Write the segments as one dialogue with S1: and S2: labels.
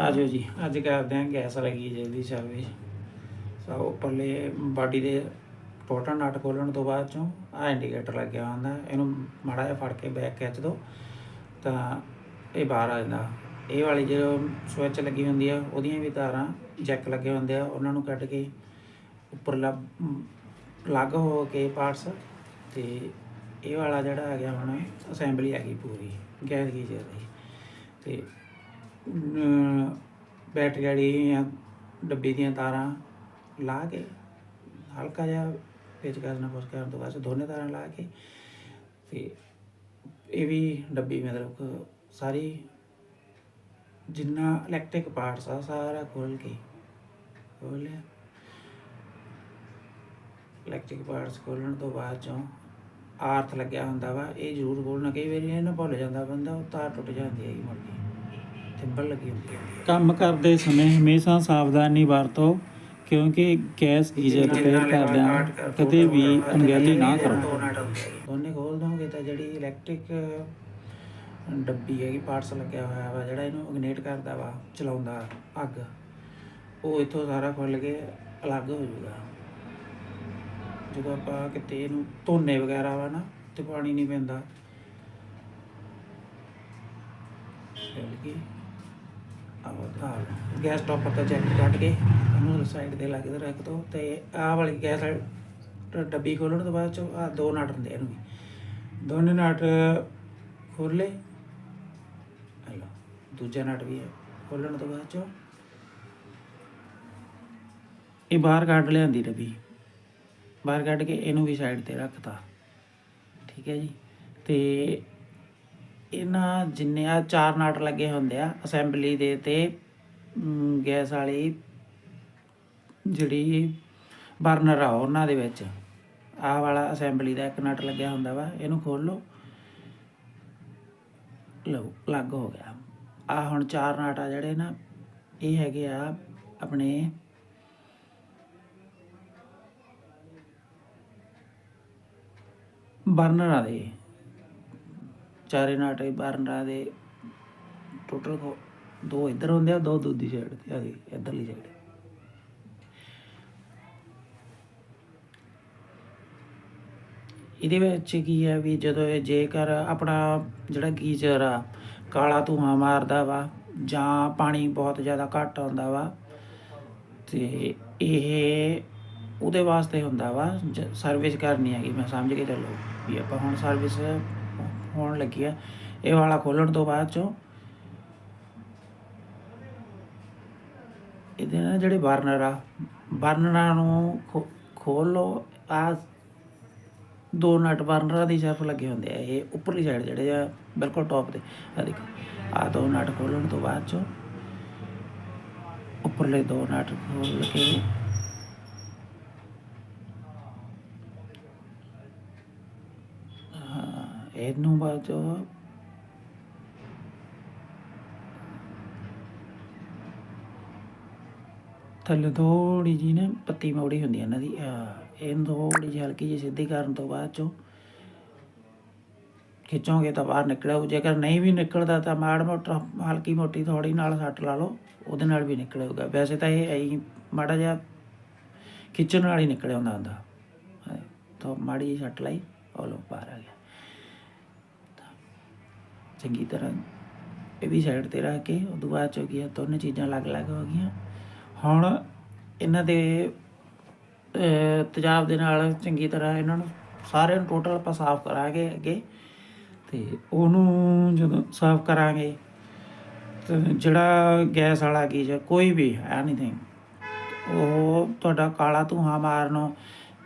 S1: ਆਜੋ ਜੀ, ਅੱਜ ਕਰਦੇ ਹਾਂ ਗੈਸ ਲੱਗੀ ਜਲਦੀ ਸਰਵਿਸ ਸੋ ਉੱਪਰਲੇ ਬਾਡੀ ਦੇ ਟੋਟਲ ਨਟ ਖੋਲਣ ਤੋਂ ਬਾਅਦ ਚੋਂ ਆ ਇੰਡੀਕੇਟਰ ਲੱਗਿਆ ਹੁੰਦਾ, ਇਹਨੂੰ ਮਾੜਾ ਜਿਹਾ ਫੜ ਕੇ ਬੈਕ ਖਿੱਚ ਦੋ, ਤਾਂ ਇਹ ਬਾਹਰ ਆ ਜਾਂਦਾ। ਇਹ ਵਾਲੀ ਜਦੋਂ ਸਵਿਚ ਲੱਗੀ ਹੁੰਦੀ ਆ, ਉਹਦੀਆਂ ਵੀ ਤਾਰਾਂ ਜੈਕ ਲੱਗੇ ਹੁੰਦੇ ਆ, ਉਹਨਾਂ ਨੂੰ ਕੱਢ ਕੇ ਉੱਪਰਲਾ ਪਲੱਗ ਹੋ ਕੇ ਪਾਰਟਸ ਤੇ ਇਹ ਵਾਲਾ ਜਿਹੜਾ ਆ ਗਿਆ ਹੁਣ ਅਸੈਂਬਲੀ ਆ ਗਈ ਪੂਰੀ, ਗੈਸ ਗੀਜ਼ਰ ਦੀ ਤੇ ਅਮ, ਬੈਟਰੀ ਵਾਲੀ ਡੱਬੇ ਦੀਆਂ ਤਾਰਾਂ ਲਾ ਕੇ ਹਲਕਾ ਜਿਹਾ ਪੇਚ ਕਰਨਾ ਪੁੱਛ ਕਰਨ ਤੋਂ ਬਾਅਦ ਦੋਨੇ ਤਾਰਾਂ ਲਾ ਕੇ ਤੇ ਇਹ ਵੀ ਡੱਬੀ ਮਤਲਬ ਸਾਰੀ ਜਿੰਨਾ ਇਲੈਕਟ੍ਰਿਕ ਪਾਰਟਸ ਆ ਸਾਰਾ ਖੋਲ ਕੇ ਖੋਲਿਆ ਇਲੈਕਟ੍ਰਿਕ ਪਾਰਟਸ ਖੋਲਣ ਤੋਂ ਬਾਅਦ ਚੋਂ ਆਰਥ ਲੱਗਿਆ ਹੁੰਦਾ ਵਾ ਇਹ ਜ਼ਰੂਰ ਖੋਲਣਾ। ਕਈ ਵਾਰੀ ਇਹ ਨਾ ਭੁੱਲ ਜਾਂਦਾ ਬੰਦਾ ਉਹ ਤਾਰ ਟੁੱਟ ਜਾਂਦੀ ਹੈ ਮੁੜ ਕੇ। ਥਿੰਬਲ ਲੱਗੀ ਹੁੰਦੀ ਹੈ ਕੰਮ ਕਰਦੇ ਸਮੇਂ ਹਮੇਸ਼ਾ ਸਾਵਧਾਨੀ ਵਰਤੋ ਕਿਉਂਕਿ ਗੈਸ ਗੀਜ਼ਰ ਰਿਪੇਅਰ ਕਰਦਿਆਂ ਕਦੇ ਵੀ ਅਣਗਹਿਲੀ ਨਾ ਕਰੋ। ਦੋਨੇ ਖੋਲ ਦੋਗੇ ਤਾਂ ਜਿਹੜੀ ਇਲੈਕਟ੍ਰਿਕ ਡੱਬੀ ਹੈਗੀ ਪਾਰਟਸ ਲੱਗਿਆ ਹੋਇਆ ਵਾ ਜਿਹੜਾ ਇਹਨੂੰ ਇਗਨੇਟ ਕਰਦਾ ਵਾ ਚਲਾਉਂਦਾ ਅੱਗ ਉਹ ਇੱਥੋਂ ਸਾਰਾ ਖੁੱਲ ਕੇ ਅਲੱਗ ਹੋ ਜਾਊਗਾ। ਜਦੋਂ ਆਪਾਂ ਕਿਤੇ ਇਹਨੂੰ ਧੋਨੇ ਵਗੈਰਾ ਵਾ ਨਾ ਤੇ ਪਾਣੀ ਨਹੀਂ ਪੈਂਦਾ। ਚੱਲ ਗਈ। ਆਹ, ਤਾਂ ਗੈਸ ਟੌਪਰ ਤੋਂ ਚੈੱਕ ਕੱਢ ਕੇ ਉਹਨੂੰ ਸਾਈਡ ਤੇ ਲਾ ਕੇ ਰੱਖ ਦੋ ਤੇ ਆਹ ਵਾਲੀ ਗੈਸ ਡੱਬੀ ਖੋਲਣ ਤੋਂ ਬਾਅਦ ਚੋਂ ਆ ਦੋ ਨਟ ਹੁੰਦੇ ਇਹਨੂੰ ਵੀ। ਦੋਨੇ ਨਟ ਖੋਲੇ ਹਲੋ ਦੂਜਾ ਨਟ ਵੀ ਹੈ ਖੋਲਣ ਤੋਂ ਬਾਅਦ ਚੋਂ ਇਹ ਬਾਹਰ ਕੱਢ ਲਿਆਂਦੀ ਡੱਬੀ। ਬਾਹਰ ਕੱਢ ਕੇ ਇਹਨੂੰ ਵੀ ਸਾਈਡ ਤੇ ਰੱਖਤਾ। ਠੀਕ ਹੈ ਜੀ? ਤੇ ਇਹਨਾਂ ਜਿੰਨੇ ਆ ਚਾਰ ਨਾਟ ਲੱਗੇ ਹੁੰਦੇ ਆ, ਅਸੈਂਬਲੀ ਦੇ ਤੇ ਗੈਸ ਵਾਲੀ ਜਿਹੜੀ ਬਰਨਰ ਆ ਉਹਨਾਂ ਦੇ ਵਿੱਚ। ਆਹ ਵਾਲਾ ਅਸੈਂਬਲੀ ਦਾ ਇੱਕ ਨਟ ਲੱਗਿਆ ਹੁੰਦਾ ਵਾ, ਇਹਨੂੰ ਖੋਲ ਲਓ। ਲਓ ਲੱਗ ਹੋ ਗਿਆ। ਆ ਹੁਣ ਚਾਰ ਨਾਟ ਆ ਜਿਹੜੇ ਨਾ, ਇਹ ਹੈਗੇ ਆ ਆਪਣੇ ਬਰਨਰਾਂ ਦੇ। ਚਾਰੇ ਨਾਟੇ ਬਰਨਰਾਂ ਦੇ ਟੋਟਲ ਦੋ ਇੱਧਰ ਹੁੰਦੇ ਆ, ਦੋ ਦੂਜੀ ਸਾਈਡ ਤੇ ਆ ਗਈ ਇੱਧਰਲੀ ਸਾਈਡ ਇਹਦੇ ਵਿੱਚ ਕੀ ਹੈ ਵੀ ਜਦੋਂ ਇਹ ਜੇਕਰ ਆਪਣਾ ਜਿਹੜਾ ਗੀਜ਼ਰ ਆ, ਕਾਲਾ ਧੂਆਂ ਮਾਰਦਾ ਵਾ ਜਾਂ ਪਾਣੀ ਬਹੁਤ ਜ਼ਿਆਦਾ ਘੱਟ ਆਉਂਦਾ ਵਾ, ਤੇ ਇਹ ਉਹਦੇ ਵਾਸਤੇ ਹੁੰਦਾ ਵਾ ਸਰਵਿਸ ਕਰਨੀ ਹੈਗੀ, ਮੈਂ ਸਮਝ ਕੇ ਚੱਲੋ ਵੀ ਆਪਾਂ ਹੁਣ ਸਰਵਿਸ ਹੋਣ ਲੱਗੀ ਆ ਇਹ ਵਾਲਾ ਖੋਲਣ ਤੋਂ ਬਾਅਦ ਚੋਂ ਇਹਦੇ ਨਾਲ ਜਿਹੜੇ ਬਰਨਰ ਆ, ਬਰਨਰਾਂ ਨੂੰ ਖੋ- ਖੋਲ ਲਓ। ਆ ਦੋ ਨਟ ਬਰਨਰਾਂ ਦੀ ਸ਼ੈਫ ਲੱਗੇ ਹੁੰਦੇ ਆ। ਇਹ ਉੱਪਰਲੀ ਸਾਈਡ ਜਿਹੜੇ ਆ, ਬਿਲਕੁਲ ਟੌਪ ਤੇ। ਆ ਦੇਖੋ, ਆ ਦੋ ਨਟ ਖੋਲਣ ਤੋਂ ਬਾਅਦ ਚੋਂ ਉੱਪਰਲੇ ਦੋ ਨਟ ਖੋਲ ਕੇ ਹਾਂ, ਇਹਨੂੰ ਬਾਅਦ ਚੋਂ ਥੱਲੇ ਥੋੜੀ ਜੀ ਨਾ ਪੱਤੀ ਮੋੜੀ ਹੁੰਦੀ ਹੈ ਇਹਨਾਂ ਦੀ ਆਹ, ਇਹਨੂੰ ਥੋੜੀ ਜਿਹੀ ਹਲਕੀ ਜਿਹੀ ਸਿੱਧੀ ਕਰਨ ਤੋਂ ਬਾਅਦ ਚੋਂ ਖਿੱਚੋਗੇ ਤਾਂ ਬਾਹਰ ਨਿਕਲੂ ਜੇਕਰ ਨਹੀਂ ਵੀ ਨਿਕਲਦਾ ਤਾਂ ਮਾੜ ਮੋਟਾ ਹਲਕੀ ਮੋਟੀ ਥੋੜੀ ਨਾਲ ਸੱਟ ਲਾ ਲਓ ਉਹਦੇ ਨਾਲ ਵੀ ਨਿਕਲੇਗਾ ਵੈਸੇ ਤਾਂ ਇਹ ਐਂ ਮਾੜਾ ਜਿਹਾ ਖਿੱਚਣ ਨਾਲ ਹੀ ਨਿਕਲਿਆ ਹੁੰਦਾ ਹੁੰਦਾ। ਤਾਂ ਮਾੜੀ ਜਿਹੀ ਸੱਟ ਲਾਈ ਉਹ ਲੋ ਬਾਹਰ ਚੰਗੀ ਤਰ੍ਹਾਂ ਇਹ ਵੀ ਸਾਈਡ ਤੇ ਰੱਖ ਕੇ, ਉਦੋਂ ਬਾਅਦ 'ਚ ਹੋ ਆ ਦੋਨੇ ਚੀਜ਼ਾਂ ਅਲੱਗ-ਅਲੱਗ ਹੋ ਗਈਆਂ। ਹੁਣ ਇਹਨਾਂ ਦੇ ਤੇਜ਼ਾਬ ਦੇ ਨਾਲ ਚੰਗੀ ਤਰ੍ਹਾਂ ਇਹਨਾਂ ਨੂੰ ਸਾਰਿਆਂ ਨੂੰ ਟੋਟਲ ਆਪਾਂ ਸਾਫ਼ ਕਰਾਂਗੇ ਅੱਗੇ। ਤੇ ਉਹਨੂੰ ਜਦੋਂ ਸਾਫ਼ ਕਰਾਂਗੇ, ਤੇ ਜਿਹੜਾ ਗੈਸ ਵਾਲਾ ਗੀਜ਼ਰ ਕੋਈ ਵੀ ਐਨੀਥਿੰਗ ਉਹ ਤੁਹਾਡਾ ਕਾਲਾ ਧੂਆਂ ਮਾਰਨ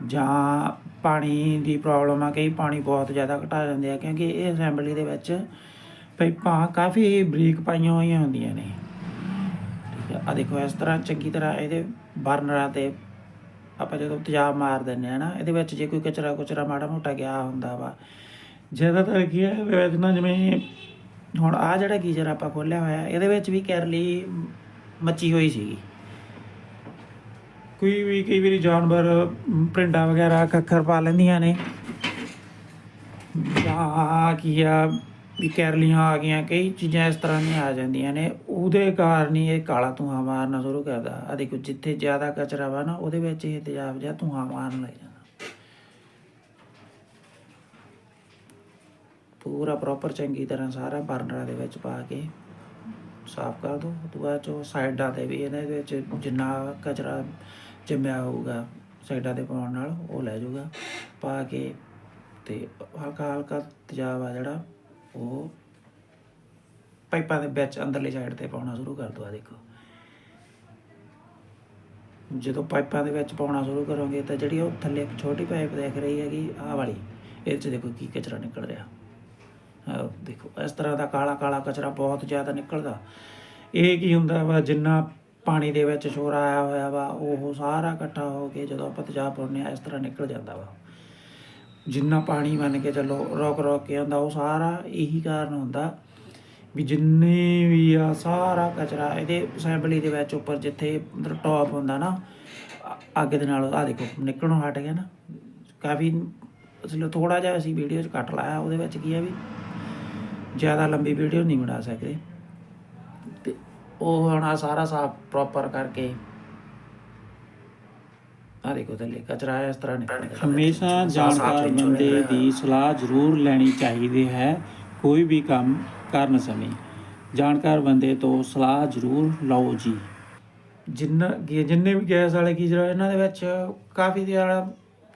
S1: ਜਾਂ ਪਾਣੀ ਦੀ ਪ੍ਰੋਬਲਮ ਆ, ਕਈ ਪਾਣੀ ਬਹੁਤ ਜ਼ਿਆਦਾ ਘਟਾ ਜਾਂਦੇ ਆ, ਕਿਉਂਕਿ ਇਹ ਅਸੈਂਬਲੀ ਦੇ ਵਿੱਚ ਪਾਈਪਾਂ ਕਾਫੀ ਬਰੀਕ ਪਾਈਆਂ ਹੋਈਆਂ ਹੁੰਦੀਆਂ ਨੇ। ਠੀਕ ਆ ਦੇਖੋ ਇਸ ਤਰ੍ਹਾਂ ਚੰਗੀ ਤਰ੍ਹਾਂ ਇਹਦੇ ਬਰਨਰਾਂ ਤੇ ਆਪਾਂ ਜਦੋਂ ਤੇਜ਼ਾਬ ਮਾਰ ਦਿੰਦੇ ਆ ਨਾ ਇਹਦੇ ਵਿੱਚ ਜੇ ਕੋਈ ਕਚਰਾ ਕੁਚਰਾ ਮਾੜਾ ਮੋਟਾ ਗਿਆ ਹੁੰਦਾ ਵਾ ਜ਼ਿਆਦਾਤਰ ਕੀ ਹੈ ਵਿੱਚ ਨਾ ਜਿਵੇਂ ਹੁਣ ਆ ਜਿਹੜਾ ਗੀਜ਼ਰ ਆਪਾਂ ਖੋਲਿਆ ਹੋਇਆ ਇਹਦੇ ਵਿੱਚ ਵੀ ਕੈਰਲੀ ਮੱਚੀ ਹੋਈ ਸੀਗੀ। ਕੋਈ ਵੀ ਕਈ ਵਾਰੀ ਜਾਨਵਰ ਅਮ, ਵਗੈਰਾ ਕੱਖਰ ਪਾ ਲੈਂਦੀਆਂ ਨੇ। ਜਾਂ ਕੀ ਆ ਵੀ ਕੈਰਲੀਆਂ ਆ ਗਈਆਂ, ਕਈ ਚੀਜ਼ਾਂ ਇਸ ਤਰ੍ਹਾਂ ਦੀਆਂ ਆ ਜਾਂਦੀਆਂ ਨੇ। ਉਹਦੇ ਕਾਰਨ ਹੀ ਇਹ ਕਾਲਾ ਧੂੰਆਂ ਮਾਰਨਾ ਸ਼ੁਰੂ ਕਰਦਾ। ਆ ਦੇਖੋ, ਜਿੱਥੇ ਜ਼ਿਆਦਾ ਕਚਰਾ ਵਾ ਨਾ, ਉਹਦੇ ਵਿੱਚ ਇਹ ਤੇਜ਼ਾਬ ਜਾਂ ਧੂੰਆਂ ਮਾਰਨ ਲੱਗ ਜਾਂਦਾ। ਪੂਰਾ ਪ੍ਰੋਪਰ ਚੰਗੀ ਤਰ੍ਹਾਂ ਸਾਰਾ ਬਰਨਰਾਂ ਦੇ ਵਿੱਚ ਪਾ ਕੇ ਸਾਫ਼ ਕਰ ਦੋ। ਉਹ ਤੋਂ ਬਾਅਦ ਚੋਂ ਸਾਈਡਾਂ ਤੇ ਵੀ ਇਹਦੇ ਵਿੱਚ ਜਿੰਨਾ ਕਚਰਾ ਜੰਮਿਆ ਹੋਊਗਾ, ਸਾਈਡਾਂ ਤੇ ਪਾਉਣ ਨਾਲ ਉਹ ਲੈ ਜਾਊਗਾ। ਪਾ ਕੇ ਤੇ ਹਲਕਾ ਹਲਕਾ ਤੇਜ਼ਾਬ ਆ ਜਿਹੜਾ। ਉਹ ਪਾਈਪਾਂ ਦੇ ਵਿੱਚ ਅੰਦਰਲੀ ਸਾਈਡ ਤੇ ਪਾਉਣਾ ਸ਼ੁਰੂ ਕਰ ਦੋ ਆ ਦੇਖੋ। ਜਦੋਂ ਪਾਈਪਾਂ ਦੇ ਵਿੱਚ ਪਾਉਣਾ ਸ਼ੁਰੂ ਕਰੋਗੇ ਤਾਂ ਜਿਹੜੀ ਉਹ ਥੱਲੇ ਇੱਕ ਛੋਟੀ ਪਾਈਪ ਦੇਖ ਰਹੀ ਹੈਗੀ, ਆਹ ਵਾਲੀ, ਇਹਦੇ 'ਚ ਦੇਖੋ ਕੀ ਕਚਰਾ ਨਿਕਲ ਰਿਹਾ। ਆਹ ਦੇਖੋ, ਇਸ ਤਰ੍ਹਾਂ ਦਾ ਕਾਲਾ ਕਾਲਾ ਕਚਰਾ ਬਹੁਤ ਜ਼ਿਆਦਾ ਨਿਕਲਦਾ। ਇਹ ਕੀ ਹੁੰਦਾ ਵਾ, ਜਿੰਨਾ ਪਾਣੀ ਦੇ ਵਿੱਚ ਸ਼ੋਰ ਆਇਆ ਹੋਇਆ ਵਾ, ਉਹ ਸਾਰਾ ਇਕੱਠਾ ਹੋ ਕੇ ਜਦੋਂ ਆਪਾਂ ਤੇਜ਼ਾਬ ਪਾਉਂਦੇ ਆ ਇਸ ਤਰ੍ਹਾਂ ਨਿਕਲ ਜਾਂਦਾ ਵਾ। ਜਿੰਨਾ ਪਾਣੀ ਮੰਨ ਕੇ ਚੱਲੋ ਰੋਕ ਰੋਕ ਕੇ ਆਉਂਦਾ, ਉਹ ਸਾਰਾ ਇਹੀ ਕਾਰਨ ਹੁੰਦਾ ਵੀ ਜਿੰਨੇ ਵੀ ਆ ਸਾਰਾ ਕਚਰਾ ਇਹਦੇ ਅਸੈਂਬਲੀ ਦੇ ਵਿੱਚ ਉੱਪਰ ਜਿੱਥੇ ਮਤਲਬ ਟੌਪ ਹੁੰਦਾ ਨਾ ਅੱਗ ਦੇ ਨਾਲ ਆ ਦੇਖੋ ਨਿਕਲਣੋਂ ਹਟ ਗਿਆ ਨਾ, ਕਾਫੀ ਅਸਲ ਥੋੜਾ ਜਿਹਾ ਅਸੀਂ ਵੀਡੀਓ 'ਚ ਕੱਟ ਲਾਇਆ, ਉਹਦੇ ਵਿੱਚ ਕੀ ਆ ਵੀ ਜ਼ਿਆਦਾ ਲੰਬੀ ਵੀਡੀਓ ਨਹੀਂ ਬਣਾ ਸਕਦੇ। ਤੇ ਉਹ ਹੁਣ ਆ ਸਾਰਾ ਸਾਫ਼ ਪ੍ਰੋਪਰ ਕਰਕੇ ਆ ਦੇਖੋ ਥੱਲੇ ਕਚਰਾ ਇਸ ਤਰ੍ਹਾਂ ਨਿਕਲਦਾ
S2: ਹਮੇਸ਼ਾ ਜਾਣਕਾਰ ਬੰਦੇ ਦੀ ਸਲਾਹ ਜ਼ਰੂਰ ਲੈਣੀ ਚਾਹੀਦੀ ਹੈ ਕੋਈ ਵੀ ਕੰਮ ਕਰਨ ਸਮੇਂ। ਜਾਣਕਾਰ ਬੰਦੇ ਤੋਂ ਸਲਾਹ ਜ਼ਰੂਰ ਲਓ ਜੀ।
S1: ਜਿੰਨਾ ਜਿੰਨੇ ਵੀ ਗੈਸ ਵਾਲੇ ਗੀਜ਼ਰ ਇਹਨਾਂ ਦੇ ਵਿੱਚ ਕਾਫੀ ਜ਼ਿਆਦਾ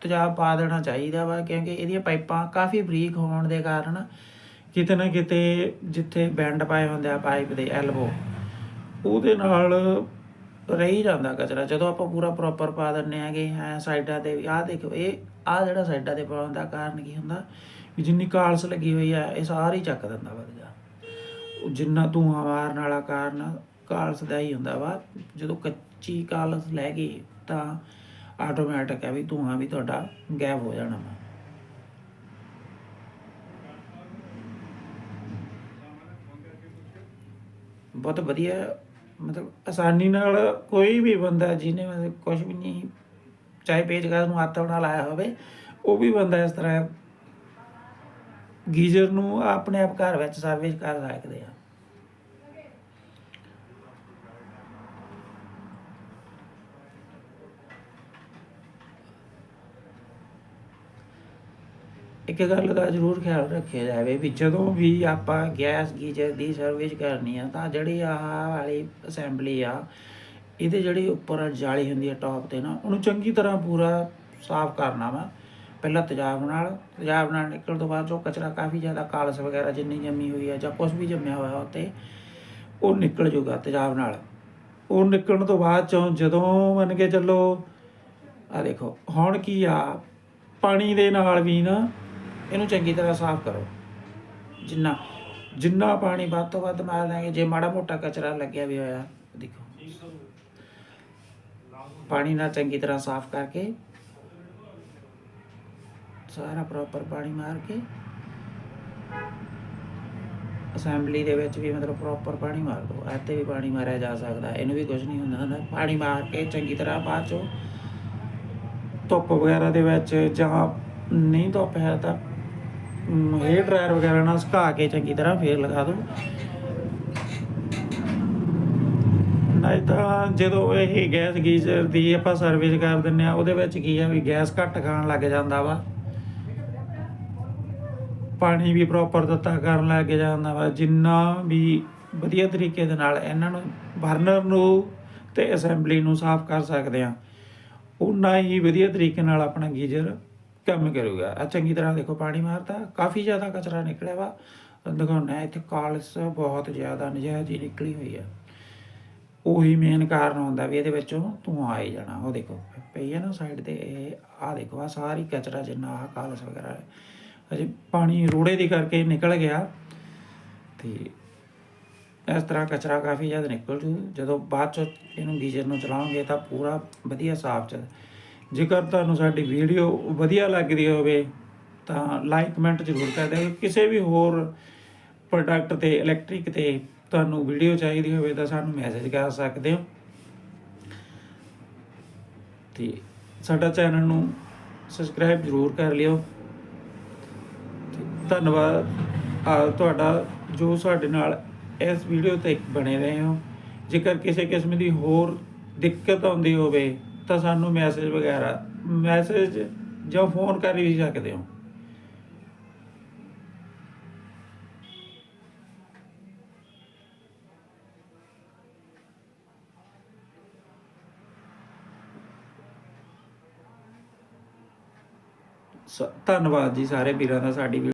S1: ਤੇਜ਼ਾਬ ਪਾ ਦੇਣਾ ਚਾਹੀਦਾ ਵਾ ਕਿਉਂਕਿ ਇਹਦੀਆਂ ਪਾਈਪਾਂ ਕਾਫੀ ਬਰੀਕ ਹੋਣ ਦੇ ਕਾਰਨ ਕਿਤੇ ਨਾ ਕਿਤੇ ਜਿੱਥੇ ਬੈਂਡ ਪਾਏ ਹੁੰਦੇ ਆ ਪਾਈਪ ਦੇ ਐਲਬੋ ਉਹਦੇ ਨਾਲ ਰਹੀ ਜਾਂਦਾ ਕਚਰਾ, ਜਦੋਂ ਆਪਾਂ ਪੂਰਾ ਪ੍ਰੋਪਰ ਪਾ ਦਿੰਨੇ ਆਗੇ ਐ ਸਾਈਡਾਂ ਤੇ ਵੀ ਆਹ ਦੇਖੋ, ਇਹ, ਆਹ ਜਿਹੜਾ ਸਾਈਡਾਂ ਤੇ ਪਾਉਣ ਦਾ ਕਾਰਨ ਕੀ ਹੁੰਦਾ? ਵੀ ਜਿੰਨੀ ਕਾਲਸ ਲੱਗੀ ਹੋਈ ਆ, ਇਹ ਸਾਰੀ ਚੱਕ ਦਿੰਦਾ ਵਧੀਆ ਜਿੰਨਾ ਧੂੰਆਂ ਮਾਰਨ ਵਾਲਾ ਕਾਰਨ ਕਾਲਸ ਦਾ ਹੀ ਹੁੰਦਾ ਵਾ। ਜਦੋਂ ਕੱਚੀ ਕਾਲਸ ਲੈ ਗਈ, ਤਾਂ ਆਟੋਮੈਟਿਕ ਹੈ ਵੀ ਧੂੰਆਂ ਵੀ ਤੁਹਾਡਾ ਗਾਇਬ ਹੋ ਜਾਣਾ ਵਾ। ਬਹੁਤ ਵਧੀਆ ਮਤਲਬ ਆਸਾਨੀ ਨਾਲ ਕੋਈ ਵੀ ਬੰਦਾ ਜਿਹਨੇ ਮਤਲਬ ਕੁਝ ਵੀ ਨਹੀਂ, ਚਾਹੇ ਪੇਚਕਸ ਨੂੰ ਹੱਥ ਨਾਲ ਲਾਇਆ ਹੋਵੇ, ਉਹ ਵੀ ਬੰਦਾ ਇਸ ਤਰ੍ਹਾਂ ਗੀਜ਼ਰ ਨੂੰ ਆਪਣੇ ਆਪ ਘਰ ਵਿੱਚ ਸਰਵਿਸ ਕਰ ਸਕਦੇ ਆ। ਇੱਕ ਗੱਲ ਦਾ ਜ਼ਰੂਰ ਖਿਆਲ ਰੱਖਿਆ ਜਾਵੇ ਵੀ ਜਦੋਂ ਵੀ ਆਪਾਂ ਗੈਸ, ਗੀਜ਼ਰ ਦੀ ਸਰਵਿਸ ਕਰਨੀ ਆ, ਤਾਂ ਜਿਹੜੀ ਆਹ ਵਾਲੀ ਅਸੈਂਬਲੀ ਆ, ਇਹਦੇ ਜਿਹੜੀ ਉੱਪਰ ਜਾਲੀ ਹੁੰਦੀ ਆ ਟੌਪ ਤੇ ਨਾ, ਉਹਨੂੰ ਚੰਗੀ ਤਰ੍ਹਾਂ ਪੂਰਾ ਸਾਫ਼ ਕਰਨਾ ਵਾ। ਪਹਿਲਾਂ ਤੇਜ਼ਾਬ ਨਾਲ ਤੇਜ਼ਾਬ ਨਾਲ ਨਿਕਲਣ ਤੋਂ ਬਾਅਦ ਜੋ ਕਚਰਾ ਕਾਫੀ ਜ਼ਿਆਦਾ ਕਾਲਸ ਵਗੈਰਾ ਜਿੰਨੀ ਜੰਮੀ ਹੋਈ ਆ ਜਾਂ ਕੁਝ ਵੀ ਜੰਮਿਆ ਹੋਇਆ ਉੱਤੇ, ਉਹ ਨਿਕਲ ਜੂਗਾ ਤੇਜ਼ਾਬ ਨਾਲ। ਉਹ ਨਿਕਲਣ ਤੋਂ ਬਾਅਦ ਚੋਂ ਜਦੋਂ ਮੰਨ ਕੇ ਚੱਲੋ ਆ ਦੇਖੋ, ਹੁਣ ਕੀ ਆ, ਪਾਣੀ ਦੇ ਨਾਲ ਵੀ ਨਾ ਇਹਨੂੰ ਚੰਗੀ ਤਰ੍ਹਾਂ ਸਾਫ਼ ਕਰੋ। ਜਿੰਨਾ ਜਿੰਨਾ ਪਾਣੀ ਵੱਧ ਤੋਂ ਵੱਧ ਮਾਰ ਦਾਂਗੇ, ਜੇ ਮਾੜਾ ਮੋਟਾ ਕਚਰਾ ਲੱਗਿਆ ਵੀ ਹੋਇਆ, ਦੇਖੋ। ਪਾਣੀ ਨਾਲ ਚੰਗੀ ਤਰ੍ਹਾਂ ਸਾਫ਼ ਕਰਕੇ, ਸਾਰਾ ਪ੍ਰੋਪਰ ਪਾਣੀ ਮਾਰ ਕੇ ਅਸੈਂਬਲੀ ਦੇ ਵਿੱਚ ਵੀ ਮਤਲਬ ਪ੍ਰੋਪਰ ਪਾਣੀ ਮਾਰ ਦੋ। ਇੱਥੇ ਵੀ ਪਾਣੀ ਮਾਰਿਆ ਜਾ ਸਕਦਾ, ਇਹਨੂੰ ਵੀ ਕੁਝ ਨਹੀਂ ਹੁੰਦਾ ਹੁੰਦਾ ਪਾਣੀ ਮਾਰ ਕੇ ਚੰਗੀ ਤਰ੍ਹਾਂ ਬਾਅਦ ਚੋਂ ਧੁੱਪ ਵਗੈਰਾ ਦੇ ਵਿੱਚ, ਜਾਂ ਨਹੀਂ ਧੁੱਪ ਹੈ ਤਾਂ ਹੇਅਰ ਡਰਾਇਰ ਵਗੈਰਾ ਨਾਲ ਸੁਕਾ ਕੇ ਚੰਗੀ ਤਰ੍ਹਾਂ ਫੇਰ ਲਗਾ ਦਿਓ ਨਹੀਂ ਤਾਂ ਜਦੋਂ ਇਹ ਗੈਸ ਗੀਜ਼ਰ ਦੀ ਆਪਾਂ ਸਰਵਿਸ ਕਰ ਦਿੰਨੇ ਆ ਉਹਦੇ ਵਿੱਚ ਕੀ ਆ ਵੀ ਗੈਸ ਘੱਟ ਖਾਣ ਲੱਗ ਜਾਂਦਾ ਵਾ। ਪਾਣੀ ਵੀ ਪ੍ਰੋਪਰ ਦਿੱਤਾ ਕਰਨ ਲੱਗ ਜਾਂਦਾ ਵਾ। ਜਿੰਨਾ ਵੀ ਵਧੀਆ ਤਰੀਕੇ ਦੇ ਨਾਲ ਇਹਨਾਂ ਨੂੰ ਬਰਨਰ ਨੂੰ ਤੇ ਅਸੈਂਬਲੀ ਨੂੰ ਸਾਫ਼ ਕਰ ਸਕਦੇ ਆ ਉਨਾ ਹੀ ਵਧੀਆ ਤਰੀਕੇ ਨਾਲ ਆਪਣਾ ਗੀਜ਼ਰ ਕੰਮ ਕਰੂਗਾ। ਆ ਚੰਗੀ ਤਰ੍ਹਾਂ ਦੇਖੋ ਪਾਣੀ ਮਾਰਦਾ ਕਾਫੀ ਜ਼ਿਆਦਾ ਕਚਰਾ ਨਿਕਲਿਆ ਵਾ। ਦਿਖਾਉਣਾ ਇੱਥੇ ਕਾਲਸ ਬਹੁਤ ਜ਼ਿਆਦਾ ਨਜਾਇਜ਼ ਹੀ ਨਿਕਲੀ ਹੋਈ ਆ। ਉਹੀ ਮੇਨ ਕਾਰਨ ਹੁੰਦਾ ਵੀ ਇਹਦੇ ਵਿੱਚੋਂ ਧੂੰਆਂ ਆਈ ਜਾਣਾ। ਉਹ ਦੇਖੋ, ਪਈ ਹੈ ਨਾ ਸਾਈਡ ਤੇ, ਇਹ ਆ ਦੇਖੋ ਆ ਸਾਰੀ ਕਚਰਾ ਜਿੰਨਾ ਆ ਕਾਲਸ ਵਗੈਰਾ ਅਜੇ ਪਾਣੀ ਰੋੜੇ ਦੀ ਕਰਕੇ ਨਿਕਲ ਗਿਆ। ਤੇ ਇਸ ਤਰ੍ਹਾਂ ਕਚਰਾ ਕਾਫੀ ਜ਼ਿਆਦਾ ਨਿਕਲ ਜੂ। ਜਦੋਂ ਬਾਅਦ ਚ ਇਹਨੂੰ ਗੀਜ਼ਰ ਨੂੰ ਚਲਾਓਗੇ ਤਾਂ ਪੂਰਾ ਵਧੀਆ ਸਾਫ਼ ਚੱਲ ਜੇਕਰ ਤੁਹਾਨੂੰ ਸਾਡੀ ਵੀਡੀਓ ਵਧੀਆ ਲੱਗਦੀ ਹੋਵੇ, ਤਾਂ ਲਾਈਕ ਕਮੈਂਟ ਜ਼ਰੂਰ ਕਰ ਦਿਓ। ਕਿਸੇ ਵੀ ਹੋਰ ਪ੍ਰੋਡਕਟ ਤੇ ਇਲੈਕਟ੍ਰਿਕ ਤੇ ਤੁਹਾਨੂੰ ਵੀਡੀਓ ਚਾਹੀਦੀ ਹੋਵੇ, ਤਾਂ ਸਾਨੂੰ ਮੈਸੇਜ ਕਰ ਸਕਦੇ ਹੋ। ਤੇ ਸਾਡਾ ਚੈਨਲ ਨੂੰ ਸਬਸਕ੍ਰਾਈਬ ਜ਼ਰੂਰ ਕਰ ਲਿਓ। ਧੰਨਵਾਦ। ਤੁਹਾਡਾ, ਜੋ ਸਾਡੇ ਨਾਲ ਇਸ ਵੀਡੀਓ ਤੇ ਬਣੇ ਰਹੇ ਹੋ। ਜੇਕਰ ਕਿਸੇ ਕਿਸਮ ਦੀ ਹੋਰ ਦਿੱਕਤ ਆਉਂਦੀ ਹੋਵੇ ਤਾਂ ਸਾਨੂੰ ਮੈਸੇਜ ਵਗੈਰਾ ਮੈਸੇਜ ਜਾਂ ਫੋਨ ਕਰ ਵੀ ਸਕਦੇ ਹੋ। ਧੰਨਵਾਦ ਜੀ ਸਾਰੇ ਵੀਰਾਂ ਦਾ, ਸਾਡੀ